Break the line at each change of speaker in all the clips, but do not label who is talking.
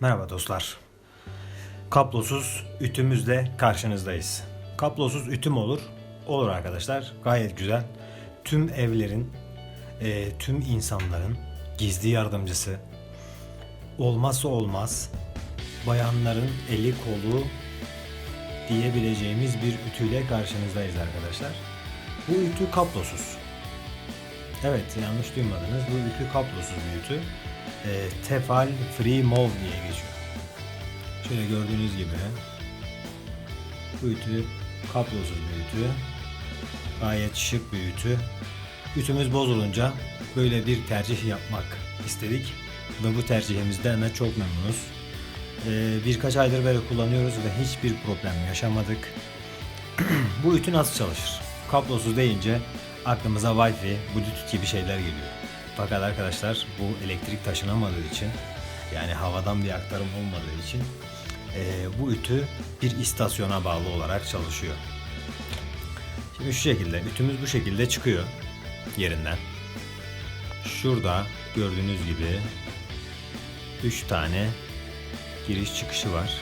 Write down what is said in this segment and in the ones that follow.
Merhaba dostlar. Kablosuz ütümüzle karşınızdayız. Kablosuz ütüm olur. Olur arkadaşlar. Gayet güzel. Tüm evlerin, e, tüm insanların gizli yardımcısı, olmazsa olmaz, bayanların eli kolu diyebileceğimiz bir ütüyle karşınızdayız arkadaşlar. Bu ütü kablosuz. Evet yanlış duymadınız. Bu ütü kablosuz bir ütü. E, Tefal Free Move diye geçiyor. Şöyle gördüğünüz gibi ütü kablosuz ütü. Gayet şık bir ütü. Ütümüz bozulunca böyle bir tercih yapmak istedik. Ve bu tercihimizden de çok memnunuz. Ee, birkaç aydır böyle kullanıyoruz ve hiçbir problem yaşamadık. bu ütü nasıl çalışır? Kablosuz deyince aklımıza Wi-Fi, Bluetooth gibi şeyler geliyor. Fakat arkadaşlar bu elektrik taşınamadığı için yani havadan bir aktarım olmadığı için eee, bu ütü bir istasyona bağlı olarak çalışıyor. Şimdi şu şekilde ütümüz bu şekilde çıkıyor yerinden. Şurada gördüğünüz gibi 3 tane giriş çıkışı var.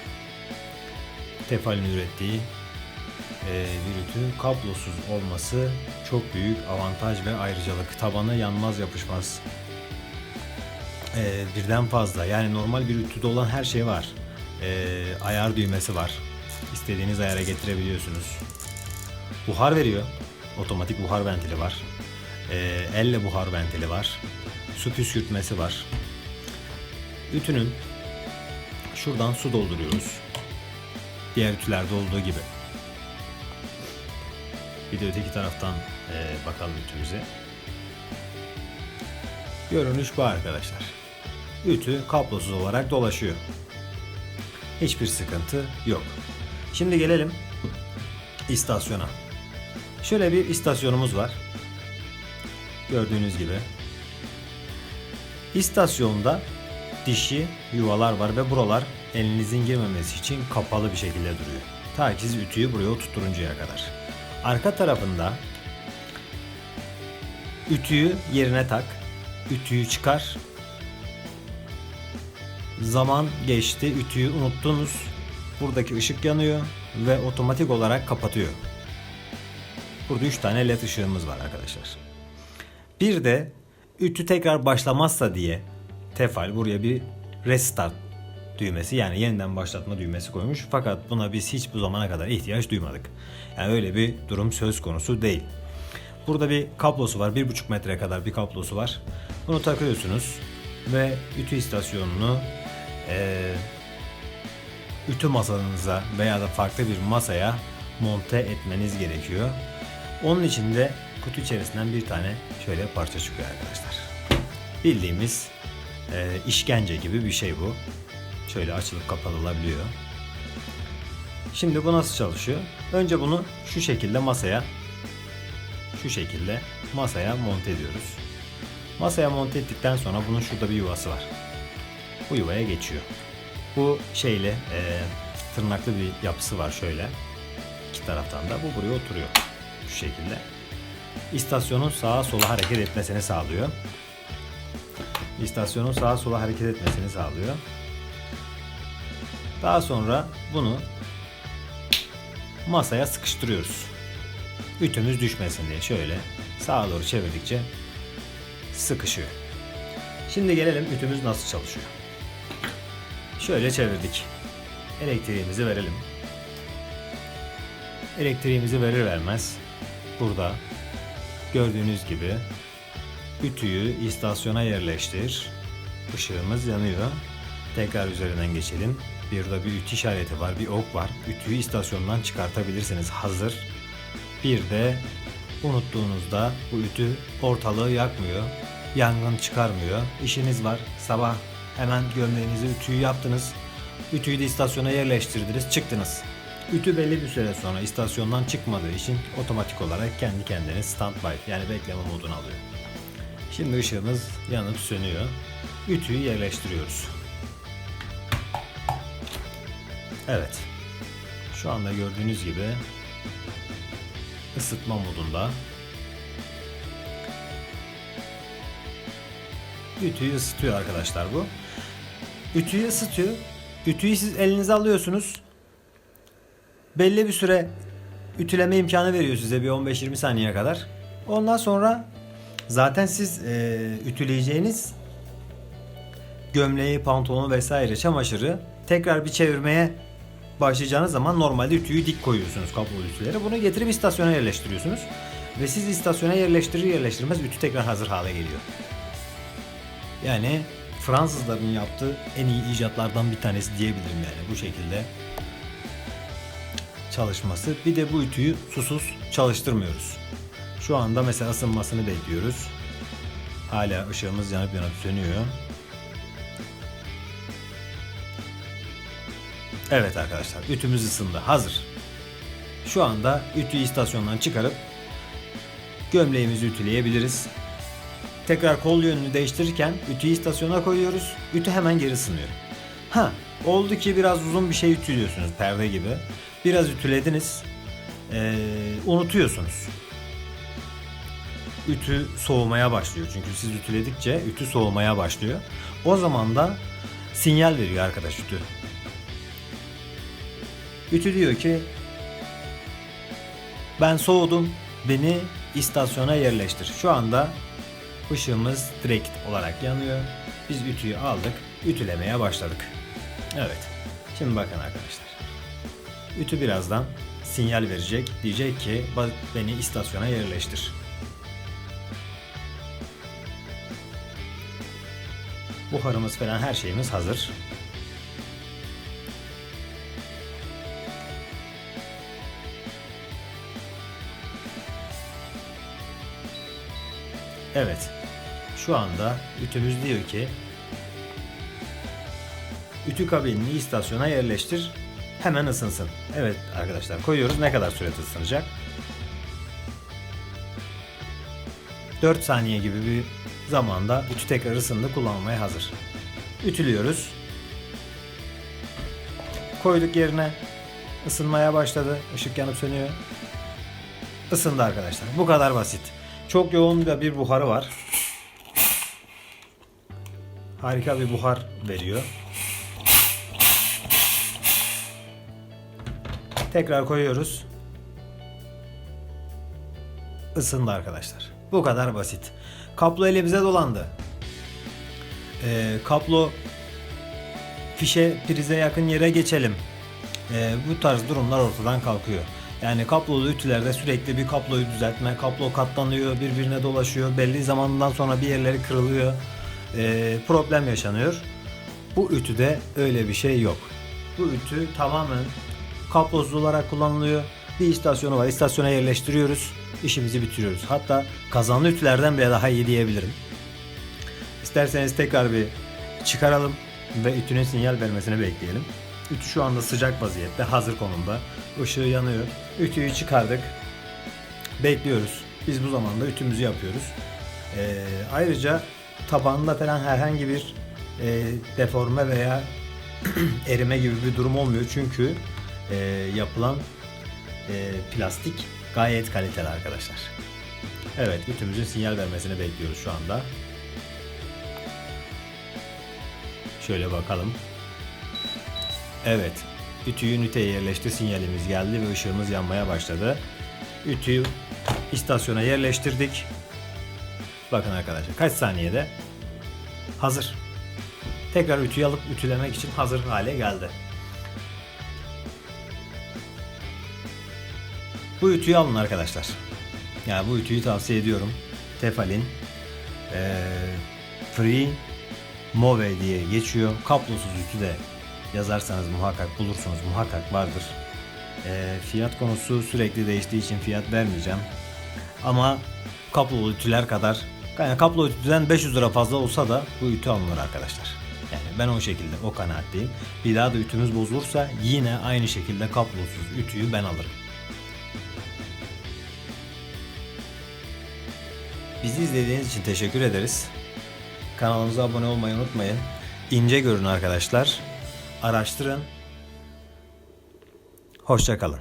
Tefal'in ürettiği e, bir ütü kablosuz olması çok büyük avantaj ve ayrıcalık. Tabanı yanmaz yapışmaz. E, birden fazla yani normal bir ütüde olan her şey var. E, ayar düğmesi var. İstediğiniz ayara getirebiliyorsunuz. Buhar veriyor. Otomatik buhar ventili var. E, elle buhar ventili var. Su püskürtmesi var. Ütünün şuradan su dolduruyoruz. Diğer ütülerde olduğu gibi. Bir de öteki taraftan e, bakalım ütümüze. Görünüş bu arkadaşlar. Ütü kablosuz olarak dolaşıyor. Hiçbir sıkıntı yok. Şimdi gelelim istasyona. Şöyle bir istasyonumuz var. Gördüğünüz gibi. İstasyonda dişi yuvalar var ve buralar elinizin girmemesi için kapalı bir şekilde duruyor. Ta ki siz ütüyü buraya oturturuncaya kadar. Arka tarafında ütüyü yerine tak, ütüyü çıkar. Zaman geçti, ütüyü unuttunuz. Buradaki ışık yanıyor ve otomatik olarak kapatıyor. Burada 3 tane led ışığımız var arkadaşlar. Bir de ütü tekrar başlamazsa diye Tefal buraya bir restart düğmesi yani yeniden başlatma düğmesi koymuş. Fakat buna biz hiç bu zamana kadar ihtiyaç duymadık. Yani öyle bir durum söz konusu değil. Burada bir kablosu var. 1,5 metre kadar bir kablosu var. Bunu takıyorsunuz ve ütü istasyonunu eee ütü masanıza veya da farklı bir masaya monte etmeniz gerekiyor. Onun için de kutu içerisinden bir tane şöyle parça çıkıyor arkadaşlar. Bildiğimiz e, işkence gibi bir şey bu. Şöyle açılıp kapatılabiliyor. Şimdi bu nasıl çalışıyor? Önce bunu şu şekilde masaya şu şekilde masaya monte ediyoruz. Masaya monte ettikten sonra bunun şurada bir yuvası var. Bu yuvaya geçiyor. Bu şeyle e, tırnaklı bir yapısı var şöyle. İki taraftan da bu buraya oturuyor. Şu şekilde. İstasyonun sağa sola hareket etmesini sağlıyor. İstasyonun sağa sola hareket etmesini sağlıyor. Daha sonra bunu masaya sıkıştırıyoruz. Ütümüz düşmesin diye şöyle sağa doğru çevirdikçe sıkışıyor. Şimdi gelelim ütümüz nasıl çalışıyor. Şöyle çevirdik. Elektriğimizi verelim. Elektriğimizi verir vermez burada gördüğünüz gibi ütüyü istasyona yerleştir. Işığımız yanıyor. Tekrar üzerinden geçelim. Bir de bir ütü işareti var, bir ok var. Ütüyü istasyondan çıkartabilirsiniz hazır. Bir de unuttuğunuzda bu ütü ortalığı yakmıyor. Yangın çıkarmıyor. İşiniz var. Sabah hemen gömleğinizi ütüyü yaptınız. Ütüyü de istasyona yerleştirdiniz, çıktınız. Ütü belli bir süre sonra istasyondan çıkmadığı için otomatik olarak kendi kendine standby yani bekleme moduna alıyor. Şimdi ışığımız yanıp sönüyor. Ütüyü yerleştiriyoruz. Evet. Şu anda gördüğünüz gibi ısıtma modunda. Ütüyü ısıtıyor arkadaşlar bu. Ütüyü ısıtıyor. Ütüyü siz elinize alıyorsunuz. Belli bir süre ütüleme imkanı veriyor size bir 15-20 saniye kadar. Ondan sonra zaten siz e, ütüleyeceğiniz gömleği, pantolonu vesaire çamaşırı tekrar bir çevirmeye başlayacağınız zaman normalde ütüyü dik koyuyorsunuz kablolu ütüleri. Bunu getirip istasyona yerleştiriyorsunuz. Ve siz istasyona yerleştirir yerleştirmez ütü tekrar hazır hale geliyor. Yani Fransızların yaptığı en iyi icatlardan bir tanesi diyebilirim yani bu şekilde çalışması. Bir de bu ütüyü susuz çalıştırmıyoruz. Şu anda mesela ısınmasını bekliyoruz. Hala ışığımız yanıp yanıp sönüyor. Evet arkadaşlar ütümüz ısındı. Hazır. Şu anda ütüyü istasyondan çıkarıp gömleğimizi ütüleyebiliriz. Tekrar kol yönünü değiştirirken ütüyü istasyona koyuyoruz. Ütü hemen geri ısınıyor. Ha, oldu ki biraz uzun bir şey ütülüyorsunuz perde gibi. Biraz ütülediniz. Ee, unutuyorsunuz. Ütü soğumaya başlıyor. Çünkü siz ütüledikçe ütü soğumaya başlıyor. O zaman da sinyal veriyor arkadaş ütü. Ütü diyor ki ben soğudum beni istasyona yerleştir. Şu anda ışığımız direkt olarak yanıyor. Biz ütüyü aldık, ütülemeye başladık. Evet. Şimdi bakın arkadaşlar. Ütü birazdan sinyal verecek. Diyecek ki "Ba- beni istasyona yerleştir. Buharımız falan her şeyimiz hazır. Evet. Şu anda ütümüz diyor ki ütü kabinini istasyona yerleştir. Hemen ısınsın. Evet arkadaşlar koyuyoruz. Ne kadar sürede ısınacak? 4 saniye gibi bir zamanda ütü tekrar ısındı kullanmaya hazır. Ütülüyoruz. Koyduk yerine. ısınmaya başladı. Işık yanıp sönüyor. Isındı arkadaşlar. Bu kadar basit. Çok yoğun da bir buharı var. Harika bir buhar veriyor. Tekrar koyuyoruz. Isındı arkadaşlar. Bu kadar basit. Kablo elimize dolandı. Ee, kablo fişe prize yakın yere geçelim. Ee, bu tarz durumlar ortadan kalkıyor. Yani kablolu ütülerde sürekli bir kabloyu düzeltme, kablo katlanıyor, birbirine dolaşıyor, belli zamandan sonra bir yerleri kırılıyor, Ee, problem yaşanıyor. Bu ütüde öyle bir şey yok. Bu ütü tamamen kablosuz olarak kullanılıyor. Bir istasyonu var, istasyona yerleştiriyoruz, işimizi bitiriyoruz. Hatta kazanlı ütülerden bile daha iyi diyebilirim. İsterseniz tekrar bir çıkaralım ve ütünün sinyal vermesini bekleyelim. Ütü şu anda sıcak vaziyette, hazır konumda. Işığı yanıyor. Ütüyü çıkardık. Bekliyoruz. Biz bu zamanda ütümüzü yapıyoruz. Ee, ayrıca tabanında falan herhangi bir e, deforme veya erime gibi bir durum olmuyor. Çünkü e, yapılan e, plastik gayet kaliteli arkadaşlar. Evet, ütümüzün sinyal vermesini bekliyoruz şu anda. Şöyle bakalım. Evet. Ütüyü üniteye yerleştir sinyalimiz geldi ve ışığımız yanmaya başladı. Ütüyü istasyona yerleştirdik. Bakın arkadaşlar kaç saniyede hazır. Tekrar ütüyü alıp ütülemek için hazır hale geldi. Bu ütüyü alın arkadaşlar. Yani bu ütüyü tavsiye ediyorum. Tefal'in eee Free Move diye geçiyor. Kablosuz ütü de yazarsanız muhakkak bulursunuz. Muhakkak vardır. Eee, fiyat konusu sürekli değiştiği için fiyat vermeyeceğim. Ama kablolu ütüler kadar yani kablolu ütüden 500 lira fazla olsa da bu ütü alınır arkadaşlar. Yani ben o şekilde o kanaatteyim. Bir daha da ütümüz bozulursa yine aynı şekilde kablosuz ütüyü ben alırım. Bizi izlediğiniz için teşekkür ederiz. Kanalımıza abone olmayı unutmayın. İnce görün arkadaşlar. Araştırın. Hoşçakalın.